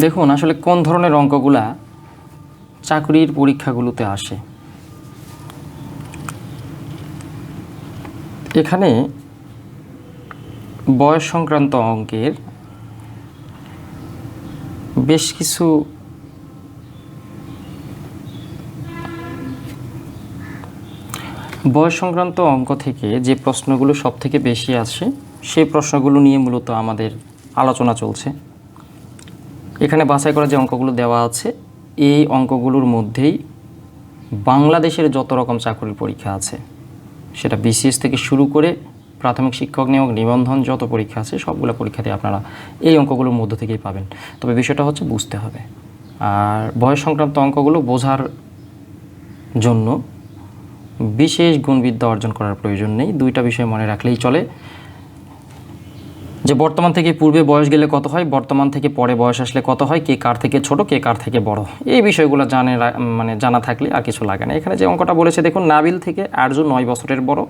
দেখুন, আসলে কোন ধরনের অঙ্কগুলা চাকরির পরীক্ষাগুলোতে আসে? এখানে বয়স সংক্রান্ত অঙ্কের বেশ কিছু বয়স সংক্রান্ত অঙ্ক থেকে যে প্রশ্নগুলো সব থেকে বেশি আসে, সেই প্রশ্নগুলো নিয়ে মূলত আমাদের আলোচনা চলছে। এখানে বাছাই করা যে অঙ্কগুলো দেওয়া আছে, এই অঙ্কগুলোর মধ্যেই বাংলাদেশের যত রকম চাকরির পরীক্ষা আছে, সেটা বিসিএস থেকে শুরু করে প্রাথমিক শিক্ষক নিয়োগ, নিবন্ধন যত পরীক্ষা আছে, সবগুলো পরীক্ষাতে আপনারা এই অঙ্কগুলোর মধ্য থেকেই পাবেন। তবে বিষয়টা হচ্ছে বুঝতে হবে। আর বয়স সংক্রান্ত অঙ্কগুলো বোঝার জন্য বিশেষ গুণবিদ্যা অর্জন করার প্রয়োজন নেই। দুইটা বিষয় মনে রাখলেই চলে। যে বর্তমান থেকে পূর্বে বয়স গেলে কত হয়, বর্তমান থেকে পরে বয়স আসলে কত হয়, কে কার থেকে ছোট, কে কার থেকে বড়, এই বিষয়গুলো জানে মানে জানা থাকলে আর কিছু লাগে না। এখানে যে অঙ্কটা বলেছে, দেখুন, নাবিল থেকে আরজু নয় বছরের বড়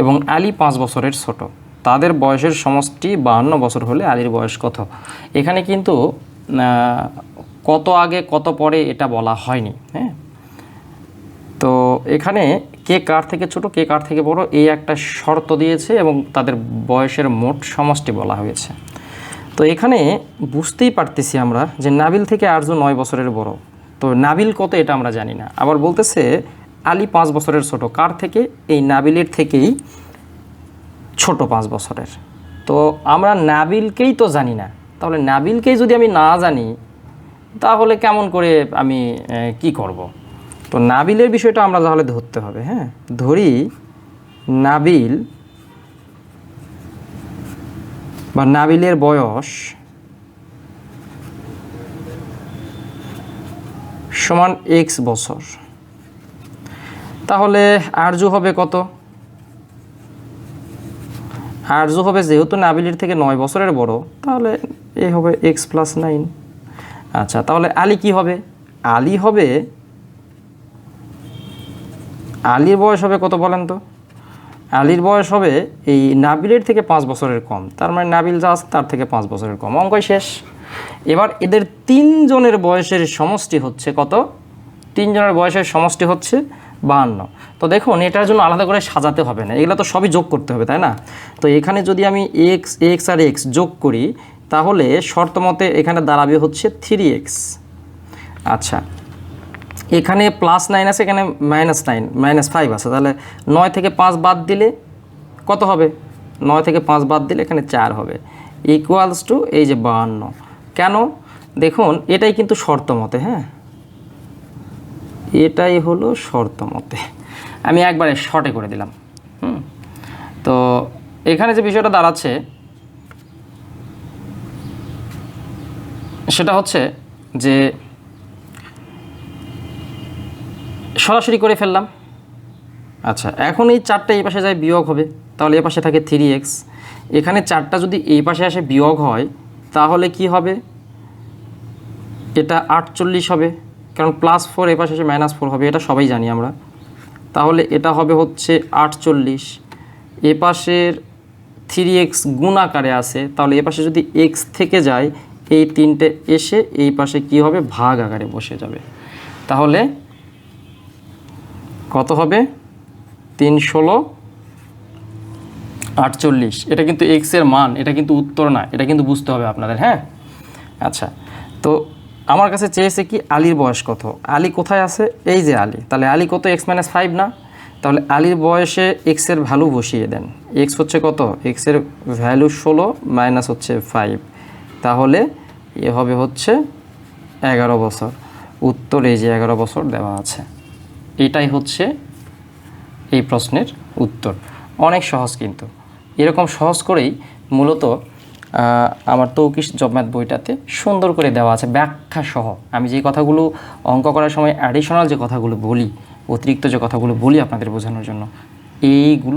এবং আলী পাঁচ বছরের ছোট। তাদের বয়সের সমষ্টি বাহান্ন বছর হলে আলীর বয়স কত? এখানে কিন্তু কত আগে, কত পরে এটা বলা হয়নি হ্যাঁ? তো এখানে কে কার থেকে ছোট, কে কার থেকে বড়, এই একটা শর্ত দিয়েছে এবং তাদের বয়সের মোট সমষ্টি বলা হয়েছে। তো এখানে বুঝতেই পারতেছি আমরা যে নাবিল থেকে আরজু নয় বছরের বড়। তো নাবিল কত এটা আমরা জানি না। আবার বলতেছে, আলী পাঁচ বছরের ছোট। কার থেকে? এই নাবিলের থেকেই ছোট পাঁচ বছরের। তো আমরা নাবিলকেই তো জানি না। তাহলে নাবিলকেই যদি আমি না জানি, তাহলে কেমন করে আমি কি করব? তো নাবিলের বিষয়টা আমরা তাহলে ধরতে হবে হ্যাঁ? ধরি নাবিল বা নাবিলের বয়স সমান এক্স বছর। তাহলে আরজু হবে কত? আরজু হবে যেহেতু নাবিলের থেকে নয় বছরের বড়, তাহলে এ হবে এক্স প্লাস নাইন আচ্ছা তাহলে আলী কি হবে? আলী হবে আলীর বয়স হবে কত বলেন তো? আলীর বয়স হবে এই নাবিলের থেকে পাঁচ বছরের কম। তার মানে নাবিল আছে তার থেকে পাঁচ বছরের কম। অঙ্কই শেষ। এবার এদের তিনজনের বয়সের সমষ্টি হচ্ছে কত? তিনজনের বয়সের সমষ্টি হচ্ছে বাহান্ন। তো দেখুন, এটার জন্য আলাদা করে সাজাতে হবে না। এগুলো তো সবই যোগ করতে হবে, তাই না? তো এখানে যদি আমি এক্স এক্স আর এক্স যোগ করি, তাহলে শর্ত মতে এখানে দাঁড়াবে হচ্ছে থ্রি এক্স আচ্ছা এখানে প্লাস নাইন আছে, এখানে মাইনাস নাইন মাইনাস ফাইভ আছে। তাহলে নয় থেকে পাঁচ বাদ দিলে কত হবে? নয় থেকে পাঁচ বাদ দিলে এখানে চার হবে। ইকুয়ালস টু এই যে বাহান্ন। কেন? দেখুন, এটাই কিন্তু শর্ত মতে হ্যাঁ? এটাই হলো শর্ত মতে। আমি একবারে শর্টে করে দিলাম। হুম? তো এখানে যে বিষয়টা দাঁড়াচ্ছে, সেটা হচ্ছে যে সরাসরি করে ফেললাম। আচ্ছা এখন এই চারটা এই পাশে যায় বিয়োগ হবে, তাহলে এ পাশে থাকে থ্রি এক্স এখানে চারটা যদি এই পাশে আসে বিয়োগ হয়, তাহলে কি হবে? এটা আটচল্লিশ হবে, কারণ প্লাস ফোর এ পাশে এসে মাইনাস ফোর হবে, এটা সবাই জানি আমরা। তাহলে এটা হবে হচ্ছে আটচল্লিশ। এ পাশের থ্রি এক্স গুণ আকারে আছে, তাহলে এ পাশে যদি এক্স থেকে যায়, এই তিনটে এসে এই পাশে কি হবে? ভাগ আকারে বসে যাবে। তাহলে কত হবে? তিন ষোলো, আটচল্লিশ। এটা কিন্তু এক্সের মান, এটা কিন্তু উত্তর না, এটা কিন্তু বুঝতে হবে আপনাদের হ্যাঁ? আচ্ছা তো আমার কাছে চেয়েছে কি আলীর বয়স কত? আলী কোথায় আছে? এই যে আলী। তাহলে আলী কত? এক্স মাইনাস ফাইভ না? তাহলে আলীর বয়সে এক্সের ভ্যালু বসিয়ে দেন। এক্স হচ্ছে কত? এক্সের ভ্যালু ষোলো মাইনাস হচ্ছে ফাইভ তাহলে এ হবে হচ্ছে এগারো বছর। উত্তর এই যে এগারো বছর দেওয়া আছে। এটাই হচ্ছে এই প্রশ্নের উত্তর। অনেক সহজ কিন্তু। এরকম সহজ করেই মূলত আমার তৌকিশ জবম্যাথ বইটাতে সুন্দর করে দেওয়া আছে ব্যাখ্যা সহ। আমি যে কথাগুলো অঙ্ক করার সময় অ্যাডিশনাল যে কথাগুলো বলি, অতিরিক্ত যে কথাগুলো বলি আপনাদের বোঝানোর জন্য, এইগুলো